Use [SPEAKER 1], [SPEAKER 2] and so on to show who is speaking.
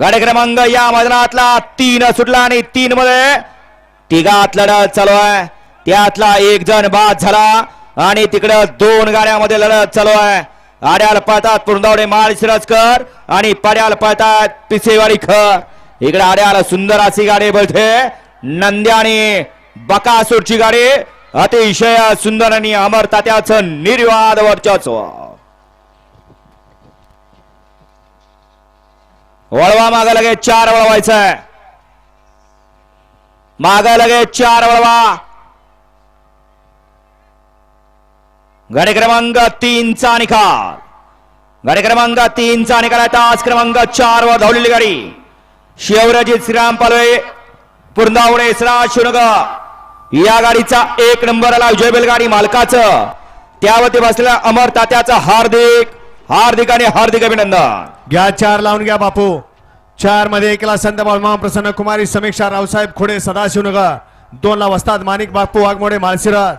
[SPEAKER 1] गाडी क्रमांक या मैदानातला तीन सुटला आणि तीन मध्ये तिघात लढत चालू आहे. त्यातला एक जण बाद झाला आणि तिकडं दोन गाड्यामध्ये लढत चालू आहे. आड्याला पळतात पुरंदावडे माळ शिरजकर आणि पाड्याला पळतात पिसेवाडी खर. इकडे आड्याला सुंदर अशी गाडी बळते नंद्या आणि बकासूरची गाडी. अतिशय सुंदर आणि अमर तात्याचं निर्वाद वर्चस्व. वळवा माग लगेच चार वळवायचंय आहे. माग लगे चार वळवा. गाडी क्रमांक तीनचा निकाल. गाडी क्रमांक तीनचा निकाल आहे. तास क्रमांक चार वर धावलेली गाडी. शिवराजित श्रीराम पालवे पुरंदावडे सरा शिवनगर या गाडीचा एक नंबर आला विजय बैलगाडी मालकाचं. त्यावरती बसलेल्या अमर तात्याचं हार्दिक हार्दिक आणि हार्दिक अभिनंदन.
[SPEAKER 2] घ्या चार लावून घ्या बापू. चारमध्ये एकला संत बाळमा प्रसन्न कुमारी समीक्षा रावसाहेब खोडे सदाशिवनगर. दोन ला वस्ताद माणिक बापू वाघमोडे माळशिरस.